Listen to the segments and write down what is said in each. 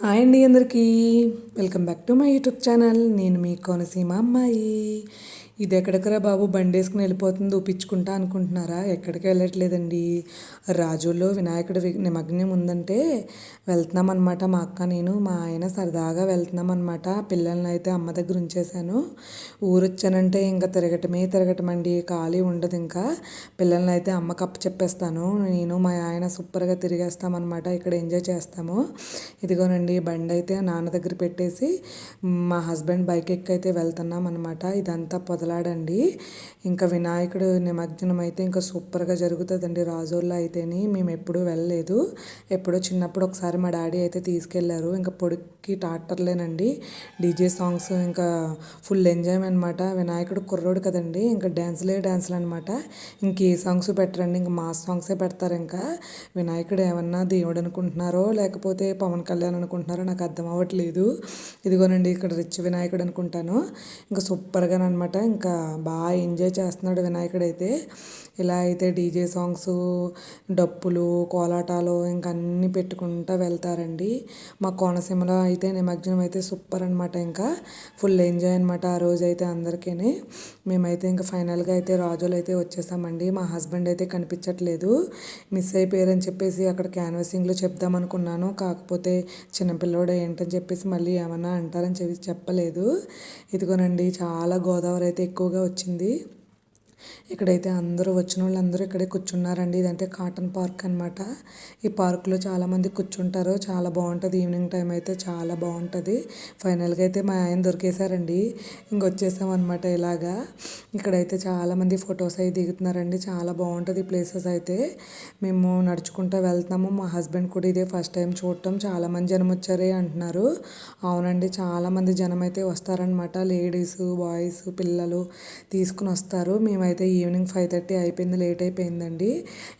Hi అండి అందరికీ. Welcome back to my YouTube channel. నేను మీ కోనసీమ అమ్మాయి. ఇది ఎక్కడికరా బాబు? బండి వేసుకుని వెళ్ళిపోతుంది ఊపించుకుంటా అనుకుంటున్నారా? ఎక్కడికి వెళ్ళట్లేదండి. రాజుల్లో వినాయకుడి నిమగ్నం ఉందంటే వెళ్తున్నాం అనమాట మా అక్క నేను. మా ఆయన సరదాగా వెళ్తున్నాం అనమాట పిల్లల్ని అయితే అమ్మ దగ్గర ఉంచేశాను. ఊరు వచ్చానంటే ఇంకా తిరగటమే తిరగటం అండి ఖాళీ ఉండదు ఇంకా. పిల్లల్ని అయితే అమ్మ అప్ప చెప్పేస్తాను. నేను మా ఆయన సూపర్గా తిరిగేస్తామన్నమాట. ఇక్కడ ఎంజాయ్ చేస్తాము. ఇదిగోనండి బండి అయితే నాన్న దగ్గర పెట్టేసి మా హస్బెండ్ బైక్ ఎక్కి అయితే వెళ్తున్నాం అనమాట ఇదంతా పొదలాడండి. ఇంకా వినాయకుడు నిమజ్జనం అయితే ఇంకా సూపర్గా జరుగుతుందండి రాజోల్లో అయితేని. మేము ఎప్పుడూ వెళ్ళలేదు. ఎప్పుడో చిన్నప్పుడు ఒకసారి మా డాడీ అయితే తీసుకెళ్ళారు. ఇంకా పొడికి టాక్టర్లేనండి. డీజే సాంగ్స్ ఇంకా ఫుల్ ఎంజాయ్ అనమాట వినాయకుడు కుర్రోడు కదండి. ఇంకా డ్యాన్స్లే డ్యాన్స్లు అనమాట ఇంక ఏ సాంగ్స్ పెట్టరండి? ఇంకా మాస్ సాంగ్సే పెడతారు ఇంకా వినాయకుడు ఏమన్నా దేవుడు అనుకుంటున్నారో లేకపోతే పవన్ కళ్యాణ్ అనుకుంటున్నారో నాకు అర్థం అవ్వట్లేదు. ఇదిగోనండి ఇక్కడ రిచ్ వినాయకుడు అనుకుంటాను. ఇంకా సూపర్గా అనమాట ఇంకా బాగా ఎంజాయ్ చేస్తున్నాడు వినాయకుడు అయితే. ఇలా అయితే డీజే సాంగ్స్ డప్పులు కోలాటాలు ఇంకా అన్నీ పెట్టుకుంటూ వెళ్తారండి. మా కోనసీమలో అయితే నిమజ్జనం అయితే సూపర్ అనమాట ఇంకా. ఫుల్ ఎంజాయ్ అనమాట ఆ రోజు అయితే అందరికీ మేమైతే ఇంకా ఫైనల్గా అయితే రాజులు అయితే వచ్చేసామండి. మా హస్బెండ్ అయితే కనిపించట్లేదు. మిస్ అయిపోయారని చెప్పేసి అక్కడ క్యాన్వసింగ్లో చెప్దామనుకున్నాను. అనుకున్నాను కాకపోతే చిన్నపిల్లోడు ఏంటని చెప్పేసి మళ్ళీ ఏమన్నా అంటారని చెప్పి చెప్పలేదు. ఇదిగోనండి చాలా గోదావరి అయితే ఎక్కువగా వచ్చింది. ఇక్కడైతే అందరూ వచ్చిన వాళ్ళు అందరూ ఇక్కడే కూర్చున్నారండి. ఇదంటే కాటన్ పార్క్ అనమాట ఈ పార్క్లో చాలామంది కూర్చుంటారు. చాలా బాగుంటుంది. ఈవినింగ్ టైం అయితే చాలా బాగుంటుంది. ఫైనల్గా అయితే మా ఆయన దొరికేశారండి. ఇంకొచ్చేసాం అనమాట ఇలాగా. ఇక్కడైతే చాలామంది ఫొటోస్ అవి దిగుతున్నారండి. చాలా బాగుంటుంది ఈ ప్లేసెస్ అయితే. మేము నడుచుకుంటూ వెళ్తున్నాము. మా హస్బెండ్ కూడా ఇదే ఫస్ట్ టైం చూడటం. చాలామంది జనం వచ్చారే అంటున్నారు. అవునండి చాలామంది జనం అయితే వస్తారనమాట లేడీస్ బాయ్స్ పిల్లలు తీసుకుని వస్తారు. మేమైతే ఈవినింగ్ ఫైవ్ థర్టీ అయిపోయింది. లేట్ అయిపోయిందండి.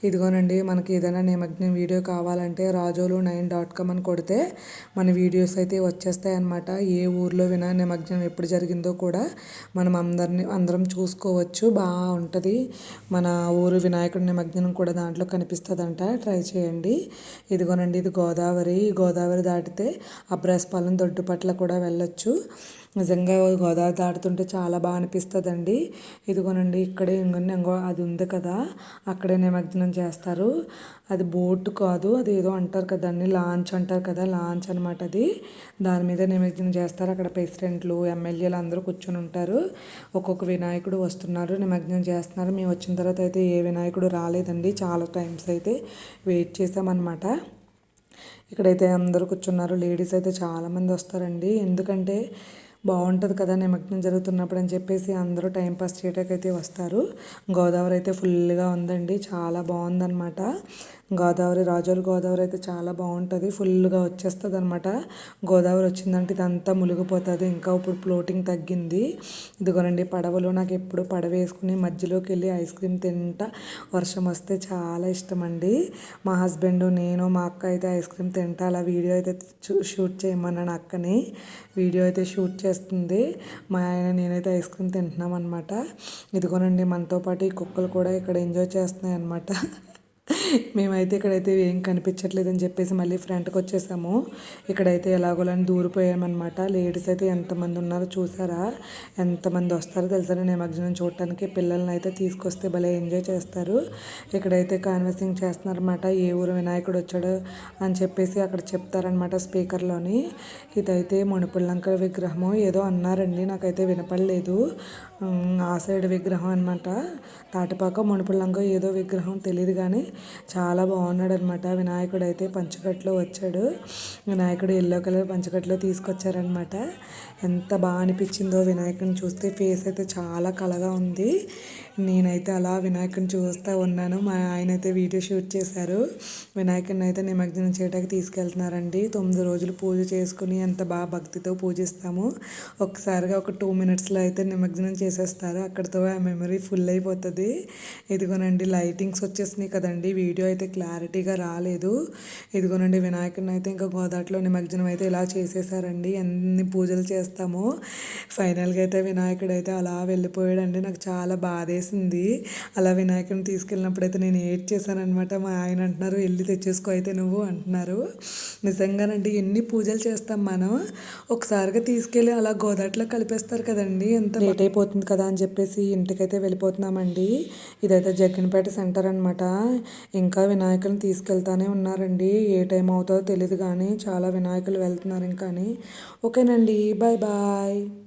ఇదిగోనండి మనకి ఏదైనా నిమగ్నం వీడియో కావాలంటే రాజోలు నైన్ డాట్ కామ్ అని కొడితే మన వీడియోస్ అయితే వచ్చేస్తాయి అనమాట ఏ ఊర్లో వినా నిమగ్నం ఎప్పుడు జరిగిందో కూడా మనం అందరిని అందరం చూ చూసుకోవచ్చు. బాగుంటుంది. మన ఊరు వినాయకుడి నిమగ్నం కూడా దాంట్లో కనిపిస్తుందంట. ట్రై చేయండి. ఇదిగోనండి ఇది గోదావరి. గోదావరి దాటితే అబ్రాస్పాలెం దొడ్డుపట్ల కూడా వెళ్ళొచ్చు. నిజంగా గోదావరి దాటుతుంటే చాలా బాగా అనిపిస్తుందండి. ఇదిగోనండి ఇక్కడే ఇంకొన్ని ఇంకో అది ఉంది కదా అక్కడే నిమగ్నం చేస్తారు. అది బోట్ కాదు అది ఏదో అంటారు కదండి లాంచ్ అంటారు కదా లాంచ్ అనమాట అది. దాని మీద నిమగ్నం చేస్తారు. అక్కడ ప్రెసిడెంట్లు ఎమ్మెల్యేలు అందరూ కూర్చొని ఉంటారు. ఒక్కొక్క వినాయకుడు వస్తున్నారు నిమగ్నం చేస్తున్నారు. మేము వచ్చిన తర్వాత అయితే ఏ వినాయకుడు రాలేదండి. చాలా టైమ్స్ అయితే వెయిట్ చేసామన్నమాట ఇక్కడైతే అందరూ కూర్చున్నారు. లేడీస్ అయితే చాలామంది వస్తారండి. ఎందుకంటే బాగుంటుంది కదా నిమగ్నం జరుగుతున్నప్పుడు అని చెప్పేసి అందరూ టైంపాస్ చేయటానికైతే వస్తారు. గోదావరి అయితే ఫుల్గా ఉందండి. చాలా బాగుందన్నమాట. గోదావరి రాజోలు గోదావరి అయితే చాలా బాగుంటుంది. ఫుల్గా వచ్చేస్తుంది అనమాట గోదావరి వచ్చిందంటే ఇదంతా మునిగిపోతుంది. ఇంకా ఇప్పుడు ఫ్లోటింగ్ తగ్గింది. ఇదిగోనండి పడవలో నాకు ఎప్పుడు పడవ వేసుకుని మధ్యలోకి వెళ్ళి ఐస్ క్రీమ్ తింటా వర్షం వస్తే చాలా ఇష్టం అండి మా హస్బెండ్ నేను మా అక్క అయితే ఐస్ క్రీమ్ తింటా అలా వీడియో అయితే షూట్ చేయమన్నాను అక్కని. వీడియో అయితే షూట్ చేస్తుంది మా ఆయన నేనైతే ఐస్ క్రీమ్ తింటున్నాం అనమాట ఇదిగోనండి మనతో పాటు ఈ కుక్కలు కూడా ఇక్కడ ఎంజాయ్ చేస్తున్నాయి అనమాట మేమైతే ఇక్కడైతే ఏం కనిపించట్లేదని చెప్పేసి మళ్ళీ ఫ్రంట్కి వచ్చేసాము. ఇక్కడైతే ఎలాగోలని దూరిపోయామన్నమాట. లేడీస్ అయితే ఎంతమంది ఉన్నారో చూసారా? ఎంతమంది వస్తారో తెలుసా? నిమజ్జనం చూడటానికి పిల్లల్ని అయితే తీసుకొస్తే భలే ఎంజాయ్ చేస్తారు. ఇక్కడైతే కాన్వర్సింగ్ చేస్తున్నారన్నమాట. ఏ ఊరు వినాయకుడు వచ్చాడు అని చెప్పేసి అక్కడ చెప్తారనమాట స్పీకర్లోని. ఇదైతే మునిపుల్లంక విగ్రహము ఏదో అన్నారండి. నాకైతే వినపడలేదు. ఆ సైడ్ విగ్రహం అనమాట తాటిపాక మునిపుల్లంక ఏదో విగ్రహం తెలియదు కానీ చాలా బాగున్నాడు అనమాట వినాయకుడు అయితే పంచకట్లో వచ్చాడు. వినాయకుడు ఎల్లో కలర్ పంచకట్లో తీసుకొచ్చారనమాట. ఎంత బాగా అనిపించిందో వినాయకుడిని చూస్తే. ఫేస్ అయితే చాలా కలగా ఉంది. నేనైతే అలా వినాయకుడిని చూస్తూ ఉన్నాను. మా ఆయన అయితే వీడియో షూట్ చేశారు. వినాయకుడిని అయితే నిమజ్జనం చేయడానికి తీసుకెళ్తున్నారండి. తొమ్మిది రోజులు పూజ చేసుకుని ఎంత బాగా భక్తితో పూజిస్తాము. ఒకసారిగా ఒక టూ మినిట్స్లో అయితే నిమజ్జనం చేసేస్తారు. అక్కడితో ఆ మెమరీ ఫుల్ అయిపోతుంది. ఇదిగోనండి లైటింగ్స్ వచ్చేసినాయి కదండి. అండి వీడియో అయితే క్లారిటీగా రాలేదు. ఇదిగోనండి వినాయకుడిని అయితే ఇంకా గోదాట్లో నిమజ్జనం అయితే ఇలా చేసేసారండి. ఎన్ని పూజలు చేస్తామో. ఫైనల్గా అయితే వినాయకుడు అయితే అలా వెళ్ళిపోయాడండి. నాకు చాలా బాధేసింది. అలా వినాయకుడిని తీసుకెళ్ళినప్పుడు అయితే నేను ఏడ్ చేశానమాట మా ఆయన అంటున్నారు వెళ్ళి తెచ్చేసుకో అయితే నువ్వు అంటున్నారు. నిజంగానండి ఎన్ని పూజలు చేస్తాం మనం. ఒకసారిగా తీసుకెళ్ళి అలా గోదాట్లో కలిపేస్తారు కదండి. ఎంత లేట్ అయిపోతుంది కదా అని చెప్పేసి ఇంటికైతే వెళ్ళిపోతున్నామండి. ఇదైతే జగ్గన్పేట సెంటర్ అనమాట ఇంకా వినాయకులను తీసుకెళ్తానే ఉన్నారండి. ఏ టైం అవుతుందో తెలియదు కానీ చాలా వినాయకులు వెళ్తున్నారు ఇంకా ఓకేనండి. Bye bye